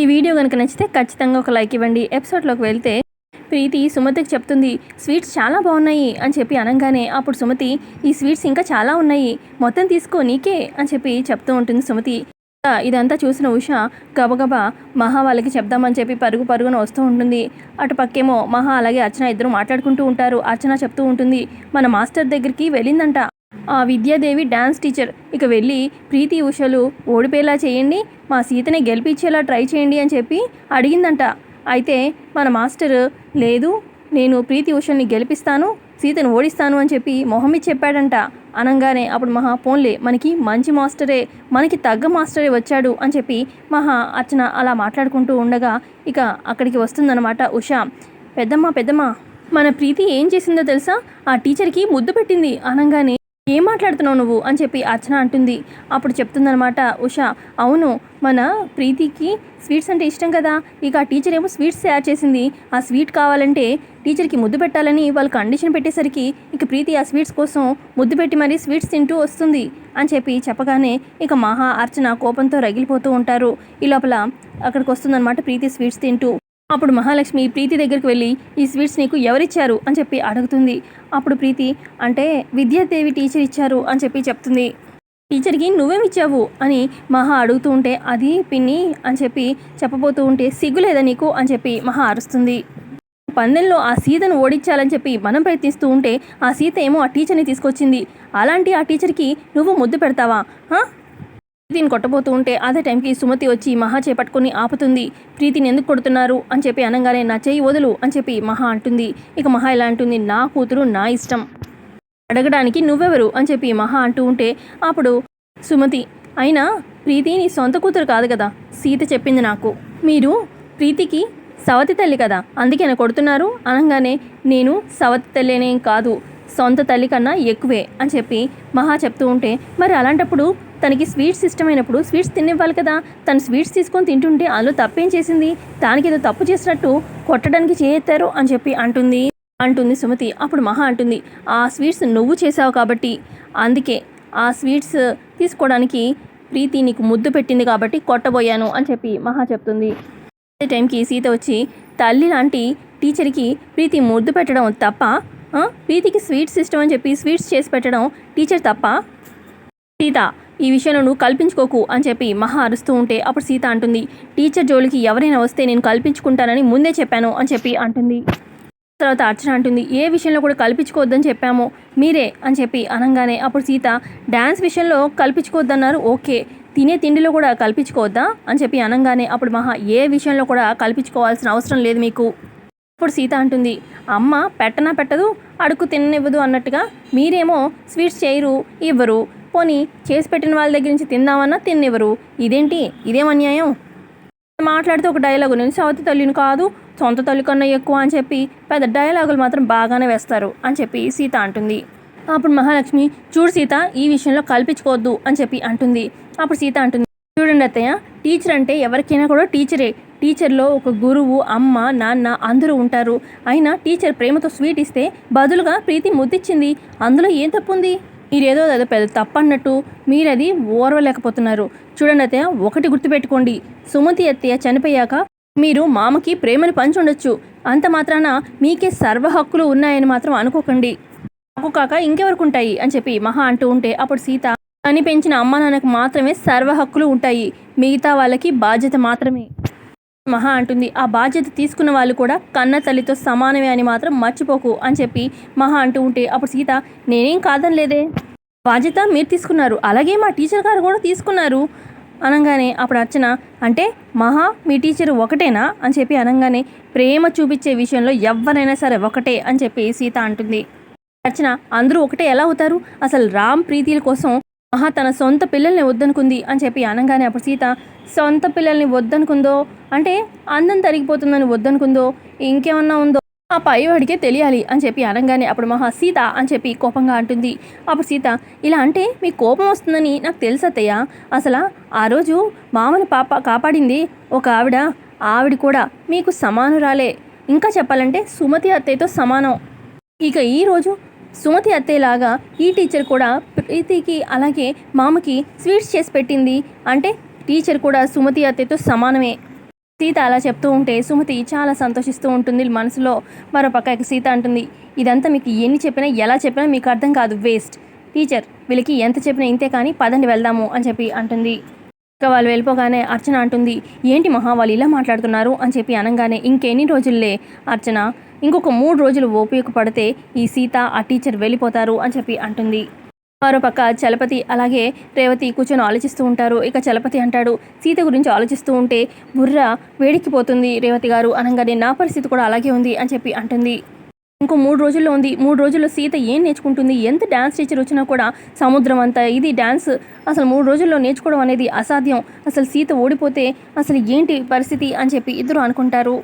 ఈ వీడియో కనుక నచ్చితే ఖచ్చితంగా ఒక లైక్ ఇవ్వండి. ఎపిసోడ్లోకి వెళ్తే ప్రీతి సుమతికి చెప్తుంది స్వీట్స్ చాలా బాగున్నాయి అని చెప్పి అనగానే అప్పుడు సుమతి ఈ స్వీట్స్ ఇంకా చాలా ఉన్నాయి మొత్తం తీసుకో నీకే అని చెప్పి చెప్తూ ఉంటుంది సుమతి. ఇదంతా చూసిన ఉష గబగబా మహా వాళ్ళకి చెప్దామని చెప్పి పరుగు పరుగున వస్తూ ఉంటుంది. అటు పక్కేమో మహా అలాగే అర్చన ఇద్దరు మాట్లాడుకుంటూ ఉంటారు. అర్చన చెప్తూ ఉంటుంది మన మాస్టర్ దగ్గరికి వెళ్ళిందంట. ఆ విద్యాదేవి డాన్స్ టీచర్. ఇక వెళ్ళి ప్రీతి ఉషలు ఓడిపోయేలా చేయండి మా సీతని గెలిపించేలా ట్రై చేయండి అని చెప్పి అడిగిందంట. అయితే మన మాస్టర్ లేదు నేను ప్రీతి ఉషల్ని గెలిపిస్తాను సీతను ఓడిస్తాను అని చెప్పి మొహమ్మద్ చెప్పాడంట. అనగానే అప్పుడు మహా పోన్లే మనకి మంచి మాస్టరే మనకి తగ్గ మాస్టరే వచ్చాడు అని చెప్పి మహా అర్చన అలా మాట్లాడుకుంటూ ఉండగా ఇక అక్కడికి వస్తుందన్నమాట ఉష. పెద్దమ్మ పెద్దమ్మ మన ప్రీతి ఏం చేసిందో తెలుసా? ఆ టీచర్కి ముద్దు పెట్టింది అనగానే ఏం మాట్లాడుతున్నావు నువ్వు అని చెప్పి అర్చన అంటుంది. అప్పుడు చెప్తుందనమాట ఉష అవును మన ప్రీతికి స్వీట్స్ అంటే ఇష్టం కదా. ఇక ఆ టీచర్ ఏమో స్వీట్స్ తయారు చేసింది. ఆ స్వీట్ కావాలంటే టీచర్కి ముద్దు పెట్టాలని వాళ్ళు కండిషన్ పెట్టేసరికి ఇక ప్రీతి ఆ స్వీట్స్ కోసం ముద్దు పెట్టి మరీ స్వీట్స్ తింటూ వస్తుంది అని చెప్పి చెప్పగానే ఇక మహా అర్చన కోపంతో రగిలిపోతూ ఉంటారు. ఈ లోపల అక్కడికి వస్తుందన్నమాట ప్రీతి స్వీట్స్ తింటూ. అప్పుడు మహాలక్ష్మి ప్రీతి దగ్గరికి వెళ్ళి ఈ స్వీట్స్ నీకు ఎవరిచ్చారు? అని చెప్పి అడుగుతుంది. అప్పుడు ప్రీతి అంటే విద్యాదేవి టీచర్ ఇచ్చారు అని చెప్పి చెప్తుంది. టీచర్కి నువ్వేం ఇచ్చావు అని మహా అడుగుతూ ఉంటే అది పిన్ని అని చెప్పి చెప్పబోతూ ఉంటే సిగ్గులేదా నీకు? అని చెప్పి మహా అరుస్తుంది. పందెంలో ఆ సీతను ఓడించాలని చెప్పి మనం ప్రయత్నిస్తూ ఉంటే ఆ సీత ఏమో ఆ టీచర్ని తీసుకొచ్చింది. అలాంటి ఆ టీచర్కి నువ్వు ముద్దు పెడతావా? ప్రీతిని కొట్టబోతూ ఉంటే అదే టైంకి సుమతి వచ్చి మహా చేపట్టుకుని ఆపుతుంది. ప్రీతిని ఎందుకు కొడుతున్నారు? అని చెప్పి అనగానే నా చెయ్యి వదులు అని చెప్పి మహా అంటుంది. ఇక మహా ఇలా అంటుంది? నా కూతురు నా ఇష్టం. అడగడానికి నువ్వెవరు? అని చెప్పి మహా అంటూ ఉంటే అప్పుడు సుమతి అయినా ప్రీతి నీ సొంత కూతురు కాదు కదా? సీత చెప్పింది నాకు. మీరు ప్రీతికి సవతి తల్లి కదా? అందుకే కొడుతున్నారు? అనగానే నేను సవతి తల్లినేం కాదు. సొంత తల్లి కన్నా ఎక్కువే అని చెప్పి మహా చెప్తూ ఉంటే మరి అలాంటప్పుడు తనకి స్వీట్స్ ఇష్టమైనప్పుడు స్వీట్స్ తినివ్వాలి కదా? తను స్వీట్స్ తీసుకొని తింటుంటే అందులో తప్పేం చేసింది? దానికి ఏదో తప్పు చేసినట్టు కొట్టడానికి చేయెత్తారు అని చెప్పి అంటుంది. అంటుంది సుమతి. అప్పుడు మహా అంటుంది ఆ స్వీట్స్ నువ్వు చేసావు కాబట్టి. అందుకే ఆ స్వీట్స్ తీసుకోవడానికి ప్రీతి నీకు ముద్దు పెట్టింది కాబట్టి కొట్టబోయాను అని చెప్పి మహా చెప్తుంది. అదే టైంకి సీత వచ్చి తల్లి లాంటి టీచర్కి ప్రీతి ముద్దు పెట్టడం తప్ప ప్రీతికి స్వీట్స్ ఇష్టం అని చెప్పి స్వీట్స్ చేసి పెట్టడం టీచర్ తప్ప? సీత ఈ విషయంలో నువ్వు కల్పించుకోకు అని చెప్పి మహా అరుస్తూ ఉంటే అప్పుడు సీత అంటుంది టీచర్ జోలికి ఎవరైనా వస్తే నేను కల్పించుకుంటానని ముందే చెప్పాను అని చెప్పి అంటుంది. తర్వాత అర్చన అంటుంది ఏ విషయంలో కూడా కల్పించుకోవద్దని చెప్పాము మీరే అని చెప్పి అనగానే అప్పుడు సీత డ్యాన్స్ విషయంలో కల్పించుకోవద్దన్నారు ఓకే తినే తిండిలో కూడా కల్పించుకోవద్దా? అని చెప్పి అనగానే అప్పుడు మహా ఏ విషయంలో కూడా కల్పించుకోవాల్సిన అవసరం లేదు మీకు. అప్పుడు సీత అంటుంది అమ్మ పెట్టనా పెట్టదు అడుగు తిననివ్వదు అన్నట్టుగా. మీరేమో స్వీట్స్ చేయరు ఇవ్వరు. పోనీ చేసి పెట్టిన వాళ్ళ దగ్గర నుంచి తిందామన్నా తిన్నివ్వరు. ఇదేంటి? ఇదేం అన్యాయం? మాట్లాడితే ఒక డైలాగు నేను సవతి తల్లిని కాదు సొంత తల్లి కన్నా ఎక్కువ అని చెప్పి పెద్ద డైలాగులు మాత్రం బాగానే వేస్తారు అని చెప్పి సీత అంటుంది. అప్పుడు మహాలక్ష్మి చూడు సీత ఈ విషయంలో కల్పించుకోవద్దు అని చెప్పి అంటుంది. అప్పుడు సీత అంటుంది చూడండి అత్తయ్య టీచర్ అంటే ఎవరికైనా కూడా టీచరే. టీచర్లో ఒక గురువు అమ్మ నాన్న అందరూ ఉంటారు. అయినా టీచర్ ప్రేమతో స్వీట్ ఇస్తే బదులుగా ప్రీతి ముద్దిచ్చింది. అందులో ఏం తప్పు ఉంది మీరేదో పెద్ద తప్పన్నట్టు మీరది ఓర్వలేకపోతున్నారు. చూడండి అత్తయ్య ఒకటి గుర్తుపెట్టుకోండి. సుమతి అత్తయ్య చనిపోయాక మీరు మామకి ప్రేమని పంచుండొచ్చు. అంత మాత్రాన మీకే సర్వ హక్కులు ఉన్నాయని మాత్రం అనుకోకండి. నాకు కాక ఇంకెవరికి ఉంటాయి? అని చెప్పి మహా అంటూ ఉంటే అప్పుడు సీత అని పెంచిన అమ్మ నాన్నకు మాత్రమే సర్వ హక్కులు ఉంటాయి. మిగతా వాళ్ళకి బాధ్యత మాత్రమే. మహా అంటుంది. ఆ బాధ్యత తీసుకున్న వాళ్ళు కూడా కన్న తల్లితో సమానమే అని మాత్రం మర్చిపోకు అని చెప్పి మహా అంటూ ఉంటే అప్పుడు సీత నేనేం కాదని లేదే. బాధ్యత మీరు తీసుకున్నారు. అలాగే మా టీచర్ గారు కూడా తీసుకున్నారు. అనగానే అప్పుడు అర్చన అంటే మహా మీ టీచర్ ఒకటేనా? అని చెప్పి అనగానే ప్రేమ చూపించే విషయంలో ఎవరైనా సరే ఒకటే అని చెప్పి సీత అంటుంది. అర్చన అందరూ ఒకటే ఎలా అవుతారు? అసలు రామ్ ప్రీతిల కోసం మహా తన సొంత పిల్లల్ని వద్దనుకుంది అని చెప్పి అనగానే అప్పుడు సీత సొంత పిల్లల్ని వద్దనుకుందో అంటే అందం తరిగిపోతుందని వద్దనుకుందో ఇంకేమన్నా ఉందో ఆ పైవాడికే తెలియాలి అని చెప్పి అనగానే అప్పుడు మహా సీత అని చెప్పి కోపంగా అంటుంది. అప్పుడు సీత ఇలా అంటే మీకు కోపం వస్తుందని నాకు తెలుసు అసలు ఆ రోజు మామని పాప కాపాడింది ఒక ఆవిడ ఆవిడ కూడా మీకు సమానురాలే. ఇంకా చెప్పాలంటే సుమతి అత్తయ్యతో సమానం. ఇక ఈరోజు సుమతి అత్తయ్యలాగా ఈ టీచర్ కూడా ప్రీతికి అలాగే మామకి స్వీట్స్ చేసి పెట్టింది. అంటే టీచర్ కూడా సుమతి అత్తయ్యతో సమానమే. సీత అలా చెప్తూ ఉంటే సుమతి చాలా సంతోషిస్తూ ఉంటుంది మనసులో. మరోపక్క ఇక సీత అంటుంది ఇదంతా మీకు ఎన్ని చెప్పినా ఎలా చెప్పినా మీకు అర్థం కాదు వేస్ట్. టీచర్ వీళ్ళకి ఎంత చెప్పినా ఇంతే కానీ పదండి వెళ్దాము అని చెప్పి అంటుంది. ఇక వాళ్ళు వెళ్ళిపోగానే అర్చన అంటుంది ఏంటి మహా వాళ్ళు ఇలా మాట్లాడుతున్నారు అని చెప్పి అనగానే ఇంకెన్ని రోజుల్లే అర్చన? ఇంకొక మూడు రోజులు ఉపయోగపడితే ఈ సీత ఆ టీచర్ వెళ్ళిపోతారు అని చెప్పి అంటుంది. మరోపక్క చలపతి అలాగే రేవతి కూర్చొని ఆలోచిస్తూ ఉంటారు. ఇక చలపతి అంటాడు సీత గురించి ఆలోచిస్తూ ఉంటే బుర్ర వేడికిపోతుంది రేవతి గారు అనగానే. నా పరిస్థితి కూడా అలాగే ఉంది అని చెప్పి అంటుంది. ఇంకో మూడు రోజుల్లో ఉంది. మూడు రోజుల్లో సీత ఏం నేర్చుకుంటుంది? ఎంత డ్యాన్స్ టీచర్ వచ్చినా కూడా సముద్రం అంతా. ఇది డ్యాన్స్ అసలు మూడు రోజుల్లో నేర్చుకోవడం అనేది అసాధ్యం. అసలు సీత ఓడిపోతే అసలు ఏంటి పరిస్థితి అని చెప్పి ఇద్దరు అనుకుంటారు.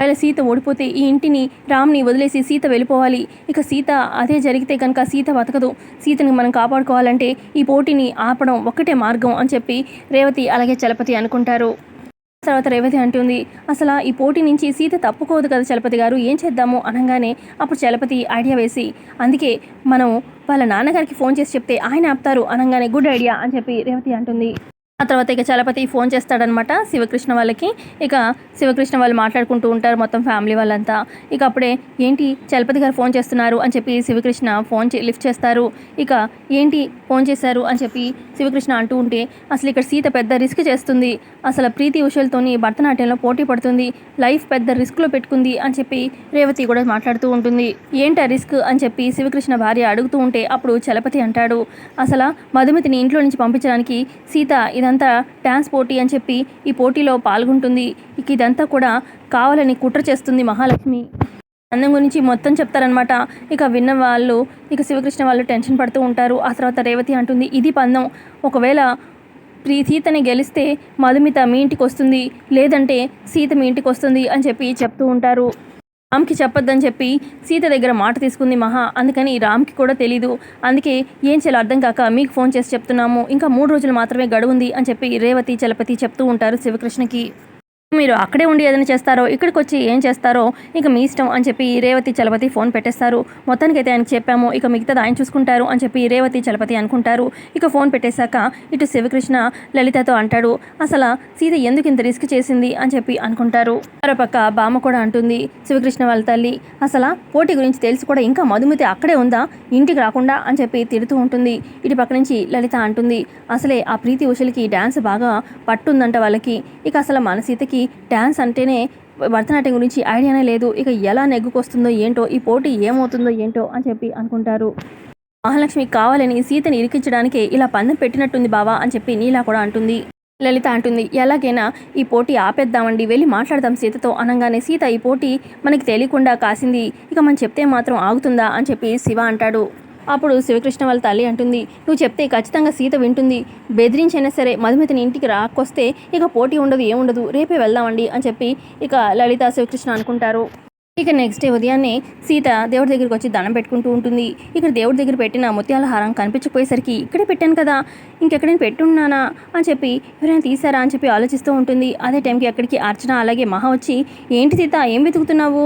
ఒకవేళ సీత ఓడిపోతే ఈ ఇంటిని రామ్ని వదిలేసి సీత వెళ్ళిపోవాలి. ఇక సీత అదే జరిగితే కనుక సీత బతకదు. సీతని మనం కాపాడుకోవాలంటే ఈ పోటీని ఆపడం ఒక్కటే మార్గం అని చెప్పి రేవతి అలాగే చలపతి అనుకుంటారు. తర్వాత రేవతి అంటుంది అసలు ఈ పోటీ నుంచి సీత తప్పుకోదు కదా చలపతి గారు ఏం చేద్దాము? అనగానే అప్పుడు చలపతి ఐడియా వేసి అందుకే మనం వాళ్ళ నాన్నగారికి ఫోన్ చేసి చెప్తే ఆయన ఆపుతారు అనగానే గుడ్ ఐడియా అని చెప్పి రేవతి అంటుంది. ఆ తర్వాత ఇక చలపతి ఫోన్ చేస్తాడనమాట శివకృష్ణ వాళ్ళకి. ఇక శివకృష్ణ వాళ్ళు మాట్లాడుకుంటూ ఉంటారు మొత్తం ఫ్యామిలీ వాళ్ళంతా. ఇక అప్పుడే ఏంటి చలపతి గారు ఫోన్ చేస్తున్నారు? అని చెప్పి శివకృష్ణ ఫోన్ చే- లిఫ్ట్ చేస్తారు. ఇక ఏంటి ఫోన్ చేశారు? అని చెప్పి శివకృష్ణ అంటూ ఉంటే అసలు ఇక్కడ సీత పెద్ద రిస్క్ చేస్తుంది. అసలు ప్రీతి ఉషలతోని భరతనాట్యంలో పోటీ పడుతుంది. లైఫ్ పెద్ద రిస్క్లో పెట్టుకుంది. అని చెప్పి రేవతి కూడా మాట్లాడుతూ ఉంటుంది. ఏంటి ఆ రిస్క్? అని చెప్పి శివకృష్ణ భార్య అడుగుతూ ఉంటే అప్పుడు చలపతి అంటాడు అసలు మధుమతిని ఇంట్లో నుంచి పంపించడానికి సీత ఇదంతా డ్యాన్స్ పోటీ అని చెప్పి ఈ పోటీలో పాల్గొంటుంది. ఇక ఇదంతా కూడా కావాలని కుట్ర చేస్తుంది మహాలక్ష్మి. అందం గురించి మొత్తం చెప్తారనమాట ఇక విన్న వాళ్ళు ఇక శివకృష్ణ వాళ్ళు టెన్షన్ పడుతూ ఉంటారు. ఆ తర్వాత రేవతి అంటుంది ఇది పందం. ఒకవేళ ప్రీ సీతని గెలిస్తే మధుమిత మీ ఇంటికి వస్తుంది. లేదంటే సీత మీ ఇంటికి వస్తుంది అని చెప్పి చెప్తూ ఉంటారు. రామ్కి చెప్పొద్దని చెప్పి సీత దగ్గర మాట తీసుకుంది మహా. అందుకని రామ్కి కూడా తెలీదు. అందుకే ఏం చేయాలో అర్థం కాక మీకు ఫోన్ చేసి చెప్తున్నాము. ఇంకా మూడు రోజులు మాత్రమే గడువుంది అని చెప్పి రేవతి చలపతి చెప్తూ ఉంటారు శివకృష్ణకి. మీరు అక్కడే ఉండి ఏదైనా చేస్తారో ఇక్కడికి వచ్చి ఏం చేస్తారో ఇక మీ ఇష్టం అని చెప్పి రేవతి చలపతి ఫోన్ పెట్టేస్తారు. మొత్తానికైతే ఆయనకి చెప్పాము ఇక మిగతాది ఆయన చూసుకుంటారు అని చెప్పి రేవతి చలపతి అనుకుంటారు. ఇక ఫోన్ పెట్టేశాక ఇటు శివకృష్ణ లలితతో అంటాడు అసలు సీత ఎందుకు ఇంత రిస్క్ చేసింది? అని చెప్పి అనుకుంటారు. మరోపక్క బామ్మ కూడా అంటుంది శివకృష్ణ వాళ్ళ తల్లి అసలు పోటీ గురించి తెలిసి కూడా ఇంకా మధుమతి అక్కడే ఉందా? ఇంటికి రాకుండా? అని చెప్పి తిడుతూ ఉంటుంది. ఇటు పక్క నుంచి లలిత అంటుంది అసలే ఆ ప్రీతి ఉషలకి డ్యాన్స్ బాగా పట్టుందంట వాళ్ళకి. ఇక అసలు మన సీతకి డ్యాన్స్ అంటేనే భరతనాట్యం గురించి ఐడియానే లేదు. ఇక ఎలా నెగ్గుకొస్తుందో ఏంటో ఈ పోటీ ఏమవుతుందో ఏంటో అని చెప్పి అనుకుంటారు. మహాలక్ష్మి కావాలని సీతని ఇరికించడానికే ఇలా పందెం పెట్టినట్టుంది బావా అని చెప్పి నీలా కూడా అంటుంది. లలిత అంటుంది ఎలాగైనా ఈ పోటీ ఆపేద్దామండి వెళ్ళి మాట్లాడదాం సీతతో అనగానే సీత ఈ పోటీ మనకి తెలియకుండా కాసింది. ఇక మనం చెప్తే మాత్రం ఆగుతుందా అని చెప్పి శివ అంటాడు. అప్పుడు శివకృష్ణ వాళ్ళ తల్లి అంటుంది నువ్వు చెప్తే ఖచ్చితంగా సీత వింటుంది. బెదిరించైనా సరే మధుమితని ఇంటికి రాకొస్తే ఇక పోటీ ఉండదు ఏముండదు. రేపే వెళ్దామండి అని చెప్పి ఇక లలిత శివకృష్ణ అనుకుంటారు. ఇక నెక్స్ట్ డే ఉదయాన్నే సీత దేవుడి దగ్గరికి వచ్చి దండం పెట్టుకుంటూ ఉంటుంది. ఇక్కడ దేవుడి దగ్గర పెట్టిన ముత్యాల హారం కనిపించకపోయేసరికి ఇక్కడే పెట్టాను కదా ఇంకెక్కడైనా పెట్టున్నానా అని చెప్పి ఎవరైనా తీసారా అని చెప్పి ఆలోచిస్తూ ఉంటుంది. అదే టైంకి అక్కడికి అర్చన అలాగే మహా వచ్చి ఏంటి సీత ఏం వెతుకుతున్నావు?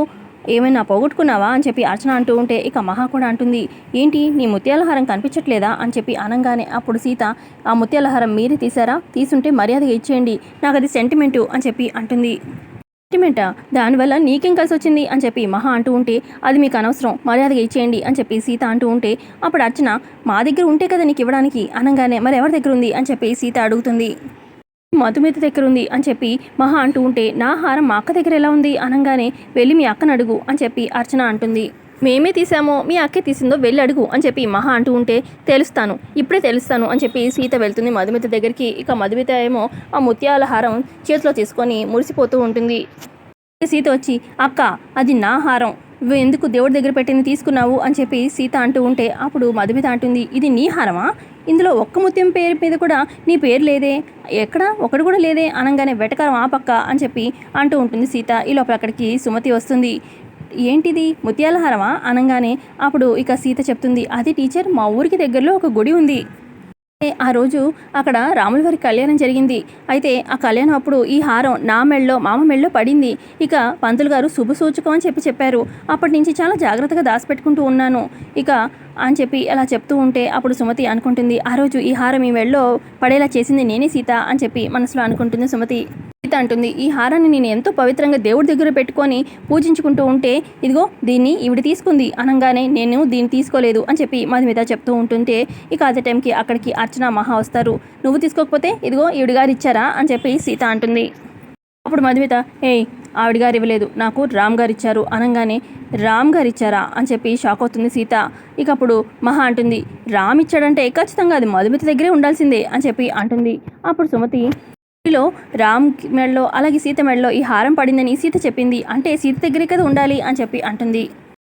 ఏమైనా పోగొట్టుకున్నావా అని చెప్పి అర్చన అంటూ ఉంటే ఇక మహా కూడా అంటుంది. ఏంటి నీ ముత్యాలహారం కనిపించట్లేదా అని చెప్పి అనగానే అప్పుడు సీత ఆ ముత్యాలహారం మీరే తీసారా తీసుంటే మర్యాదగా ఇచ్చేయండి. నాకు అది సెంటిమెంటు అని చెప్పి అంటుంది. సెంటిమెంటా దానివల్ల నీకేం కలిసి వచ్చింది? అని చెప్పి మహా అంటూ ఉంటే అది మీకు అనవసరం. మర్యాదగా ఇచ్చేయండి అని చెప్పి సీత అంటూ ఉంటే అప్పుడు అర్చన మా దగ్గర ఉంటే కదా నీకు ఇవ్వడానికి? అనగానే మరి ఎవరి దగ్గర ఉంది? అని చెప్పి సీత అడుగుతుంది. మధుమిత దగ్గర ఉంది అని చెప్పి మహా అంటూ ఉంటే నా హారం మా అక్క దగ్గర ఎలా ఉంది? అనగానే వెళ్ళి మీ అక్కను అడుగు అని చెప్పి అర్చన అంటుంది. మేమే తీసామో మీ అక్కే తీసిందో వెళ్ళి అడుగు అని చెప్పి మహా అంటూ ఉంటే తెలుస్తాను ఇప్పుడే తెలుస్తాను అని చెప్పి సీత వెళ్తుంది మధుమిత దగ్గరికి. ఇక మధుమిత ఏమో ఆ ముత్యాల హారం చేతిలో తీసుకొని మురిసిపోతూ ఉంటుంది. సీత వచ్చి అక్క అది నా హారం. ఎందుకు దేవుడి దగ్గర పెట్టింది తీసుకున్నావు అని చెప్పి సీత అంటూ ఉంటే అప్పుడు మధుమిత అంటుంది ఇది నీ హారమా? ఇందులో ఒక్క ముత్యం పేరు మీద కూడా నీ పేరు లేదే. ఎక్కడ? ఒకటి కూడా లేదే అనగానే వెటకారం ఆ పక్క అని చెప్పి అంటూ ఉంటుంది సీత. ఈ లోపల అక్కడికి సుమతి వస్తుంది. ఏంటిది? ముత్యాల హారమా? అనగానే అప్పుడు ఇక సీత చెప్తుంది అది టీచర్ మా ఊరికి దగ్గరలో ఒక గుడి ఉంది. ఆ రోజు అక్కడ రాముల వారి కళ్యాణం జరిగింది. అయితే ఆ కళ్యాణం అప్పుడు ఈ హారం నా మెళ్ళలో మామ మెళ్ళలో పడింది. ఇక పంతులు గారు శుభ సూచకం అని చెప్పి చెప్పారు. అప్పటి నుంచి చాలా జాగ్రత్తగా దాచిపెట్టుకుంటూ ఉన్నాను. ఇక అని చెప్పి అలా చెప్తూ ఉంటే అప్పుడు సుమతి అనుకుంటుంది ఆ రోజు ఈ హారం ఈ మెళ్ళో పడేలా చేసింది నేనే సీత అని చెప్పి మనసులో అనుకుంటుంది సుమతి. సీత అంటుంది ఈ హారాన్ని నేను ఎంతో పవిత్రంగా దేవుడి దగ్గర పెట్టుకొని పూజించుకుంటూ ఉంటే ఇదిగో దీన్ని ఈవిడ తీసుకుంది. అనగానే నేను దీన్ని తీసుకోలేదు అని చెప్పి మధుమిత చెప్తూ ఉంటుంటే ఇక అదే టైంకి అక్కడికి అర్చన మహా వస్తారు. నువ్వు తీసుకోకపోతే ఇదిగో ఈవిడ గారు ఇచ్చారా? అని చెప్పి సీత అంటుంది. అప్పుడు మధుమిత ఏయ్ ఆవిడ గారు ఇవ్వలేదు. నాకు రామ్ గారు ఇచ్చారు. అనగానే రామ్ గారు ఇచ్చారా? అని చెప్పి షాక్ అవుతుంది సీత. ఇక అప్పుడు మహా అంటుంది రామ్ ఇచ్చాడంటే ఖచ్చితంగా అది మధుమిత దగ్గరే ఉండాల్సిందే అని చెప్పి అంటుంది. అప్పుడు సుమతి లో రామ్ మెడలో అలాగే సీత మెడలో ఈ హారం పడిందని సీత చెప్పింది. అంటే సీత దగ్గరే కదా ఉండాలి అని చెప్పి అంటుంది.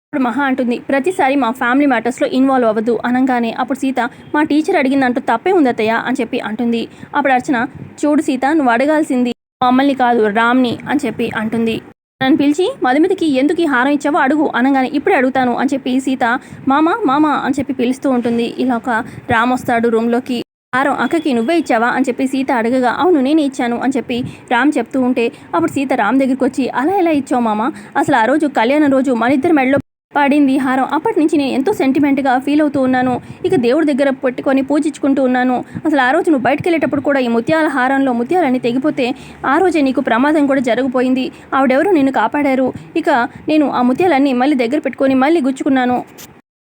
అప్పుడు మహా అంటుంది ప్రతిసారి మా ఫ్యామిలీ మ్యాటర్స్లో ఇన్వాల్వ్ అవ్వద్దు అనగానే అప్పుడు సీత మా టీచర్ అడిగిందంటూ తప్పే ఉంది అత్తయ్య అని చెప్పి అంటుంది. అప్పుడు అర్చన చూడు సీత నువ్వు అడగాల్సింది మమ్మల్ని కాదు రామ్ని అని చెప్పి అంటుంది. నన్ను పిలిచి మధుమితికి ఎందుకు ఈ హారం ఇచ్చావో అడుగు అనగానే ఇప్పుడే అడుగుతాను అని చెప్పి సీత మామ మామ అని చెప్పి పిలుస్తూ ఉంటుంది. ఇలా ఒక రామ్ వస్తాడు రూమ్లోకి. హారం అక్కకి నువ్వే ఇచ్చావా అని చెప్పి సీత అడగగా అవును నేనే ఇచ్చాను అని చెప్పి రామ్ చెప్తూ ఉంటే అప్పుడు సీత రామ్ దగ్గరికి వచ్చి అలా ఎలా ఇచ్చావు మామ? అసలు ఆ రోజు కళ్యాణం రోజు మన ఇద్దరు మెడలో పడింది హారం. అప్పటి నుంచి నేను ఎంతో సెంటిమెంట్గా ఫీల్ అవుతూ ఉన్నాను. ఇక దేవుడి దగ్గర పెట్టుకొని పూజించుకుంటూ ఉన్నాను. అసలు ఆ రోజు నువ్వు బయటకు వెళ్ళేటప్పుడు కూడా ఈ ముత్యాల హారంలో ముత్యాలన్నీ తెగిపోతే ఆ రోజే నీకు ప్రమాదం కూడా జరగపోయింది ఆవిడెవరో నిన్ను కాపాడారు. ఇక నేను ఆ ముత్యాలన్నీ మళ్ళీ దగ్గర పెట్టుకొని మళ్ళీ గుచ్చుకున్నాను.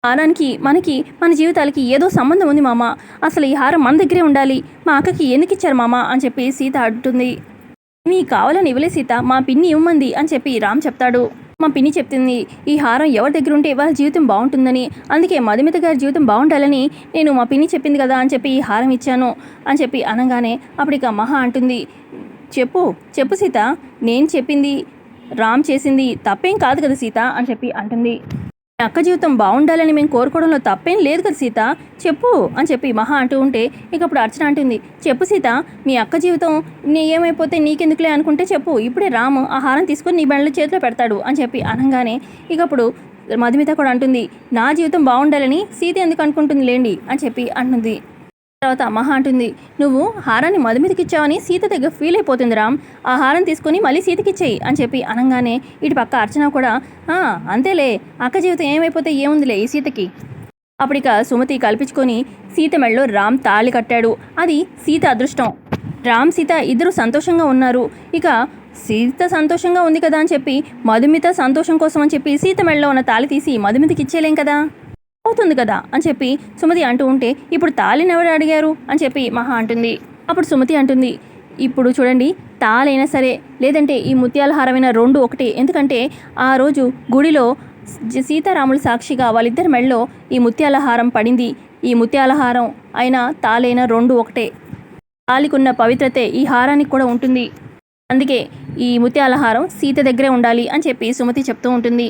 హారానికి మనకి మన జీవితాలకి ఏదో సంబంధం ఉంది మామ. అసలు ఈ హారం మన దగ్గరే ఉండాలి. మా అక్కకి ఎందుకు ఇచ్చారు మామ? అని చెప్పి సీత అడుగుతుంది మీ కావాలని ఇవ్వలే సీత. మా పిన్ని ఇవ్వమంది అని చెప్పి రామ్ చెప్తాడు. మా పిన్ని చెప్తుంది ఈ హారం ఎవరి దగ్గర ఉంటే వాళ్ళ జీవితం బాగుంటుందని. అందుకే మధుమిత గారి జీవితం బాగుండాలని నేను మా పిన్ని చెప్పింది కదా అని చెప్పి ఈ హారం ఇచ్చాను. అని చెప్పి అనగానే అప్పుడు ఇక మహా అంటుంది చెప్పు చెప్పు సీత. నేను చెప్పింది రామ్ చేసింది తప్పేం కాదు కదా సీత అని చెప్పి అంటుంది. అక్క జీవితం బాగుండాలని మేము కోరుకోవడంలో తప్పేం లేదు కదా సీత. చెప్పు అని చెప్పి మహా అంటూ ఉంటే ఇక అప్పుడు అర్చన అంటుంది. చెప్పు సీత మీ అక్క జీవితం నీ ఏమైపోతే నీకెందుకులే అనుకుంటే చెప్పు. ఇప్పుడే రాము ఆహారం తీసుకొని నీ బండ్ల చేతిలో పెడతాడు అని చెప్పి అనగానే ఇక అప్పుడు మధుమిత కూడా అంటుంది. నా జీవితం బాగుండాలని సీత ఎందుకు అనుకుంటుంది లేండి అని చెప్పి అంటుంది. తర్వాత మహా అంటుంది నువ్వు హారాన్ని మధుమితికి ఇచ్చావని సీత దగ్గర ఫీల్ అయిపోతుంది రామ్. ఆ హారం తీసుకొని మళ్ళీ సీతకిచ్చేయి అని చెప్పి అనగానే ఇటు పక్క అర్చన కూడా "ఆ, అంతేలే. అక్క జీవితం ఏమైపోతే ఏముందిలే ఈ సీతకి? అప్పటిక సుమతి కల్పించుకొని సీత మెడలో రామ్ తాళి కట్టాడు. అది సీత అదృష్టం. రామ్ సీత ఇద్దరు సంతోషంగా ఉన్నారు. ఇక సీత సంతోషంగా ఉంది కదా అని చెప్పి మధుమిత సంతోషం కోసం అని చెప్పి సీత మెడలో ఉన్న తాళి తీసి మధుమితకి ఇచ్చేయలేం కదా? అవుతుంది కదా అని చెప్పి సుమతి అంటూ ఉంటే ఇప్పుడు తాళిని అడిగారు? అని చెప్పి మహా అంటుంది. అప్పుడు సుమతి అంటుంది ఇప్పుడు చూడండి తాళైనా సరే లేదంటే ఈ ముత్యాల హారమైన రెండు ఒకటి. ఎందుకంటే ఆ రోజు గుడిలో సీతారాముల సాక్షిగా వాళ్ళిద్దరి మెడలో ఈ ముత్యాల హారం పడింది. ఈ ముత్యాల హారం అయినా తాళైనా రెండు ఒకటే. తాలికున్న పవిత్రతే ఈ హారానికి కూడా ఉంటుంది. అందుకే ఈ ముత్యాల హారం సీత దగ్గరే ఉండాలి అని చెప్పి సుమతి చెప్తూ ఉంటుంది.